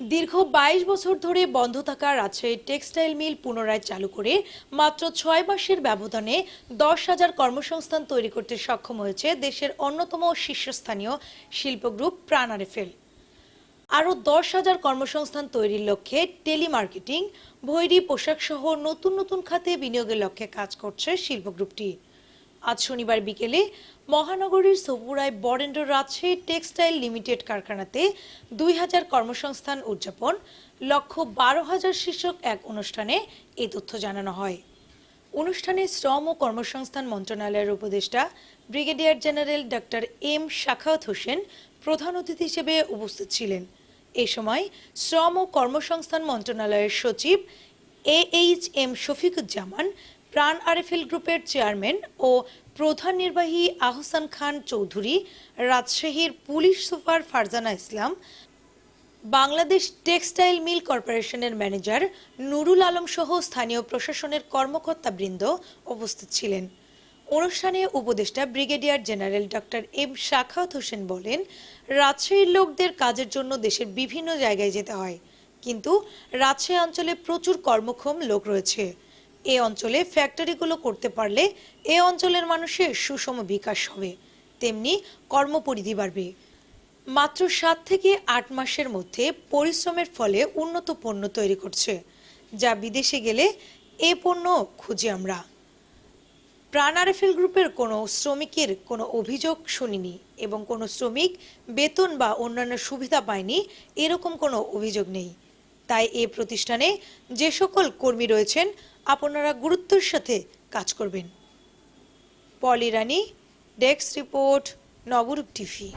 দীর্ঘ বাইশ বছর ধরে বন্ধ থাকা রাজশাহীর টেক্সটাইল মিল পুনরায় চালু করে মাত্র ছয় মাসের ব্যবধানে দশ হাজার কর্মসংস্থান তৈরি করতে সক্ষম হয়েছে দেশের অন্যতম শীর্ষস্থানীয় শিল্প গ্রুপ প্রাণারেফেল। আরও দশ হাজার কর্মসংস্থান তৈরির লক্ষ্যে টেলিমার্কেটিং, ভৈরী পোশাক সহ নতুন নতুন খাতে বিনিয়োগের লক্ষ্যে কাজ করছে শিল্প গ্রুপটি। আজ শনিবার বিকেলে মহানগরীর সপুরায় বরেন্দ্র রাজশাহী টেক্সটাইল লিমিটেড কারখানাতে দুই হাজার কর্মসংস্থান উদযাপন লক্ষ্য বারো হাজার শীর্ষক এক অনুষ্ঠানে এই তথ্য জানানো হয়। অনুষ্ঠানে শ্রম ও কর্মসংস্থান মন্ত্রণালয়ের উপদেষ্টা brigadier general doctor M Sakhawat Hossain প্রধান অতিথি হিসেবে উপস্থিত ছিলেন। এ সময় শ্রম ও কর্মসংস্থান মন্ত্রণালয়ের সচিব এ এইচ এম শফিকুজ্জামান প্রাণ আরএফএল গ্রুপের চেয়ারম্যান ও প্রধান নির্বাহী আহসান খান চৌধুরী, রাজশাহীর police super Farzana Islam, Bangladesh textile mill কর্পোরেশনের ম্যানেজার নুরুল আলম সহ স্থানীয় প্রশাসনের কর্মকর্তাবৃন্দ উপস্থিত ছিলেন। অনুষ্ঠানে উপদেষ্টা brigadier general doctor M Sakhawat Hossain বলেন, রাজশাহীর লোকদের কাজের জন্য দেশের বিভিন্ন জায়গায় যেতে হয়, কিন্তু রাজশাহী অঞ্চলে প্রচুর কর্মক্ষম লোক রয়েছে। এ অঞ্চলে ফ্যাক্টরিগুলো করতে পারলে এ অঞ্চলের মানুষের সুষম বিকাশ হবে, তেমনি কর্মপরিধি বাড়বে। মাত্র সাত থেকে আট মাসের মধ্যে পরিশ্রমের ফলে উন্নত পণ্য তৈরি করছে, যা বিদেশে গেলে এ পণ্য খুঁজি আমরা। প্রাণ আরএফএল গ্রুপের কোনো শ্রমিকের কোনো অভিযোগ শুনিনি এবং কোনো শ্রমিক বেতন বা অন্যান্য সুবিধা পায়নি এরকম কোনো অভিযোগ নেই। তাই এ প্রতিষ্ঠানে যে সকল কর্মী রয়েছেন আপনারা গুরুত্বের সাথে কাজ করবেন। Poli Rani desk report Nabarup TV.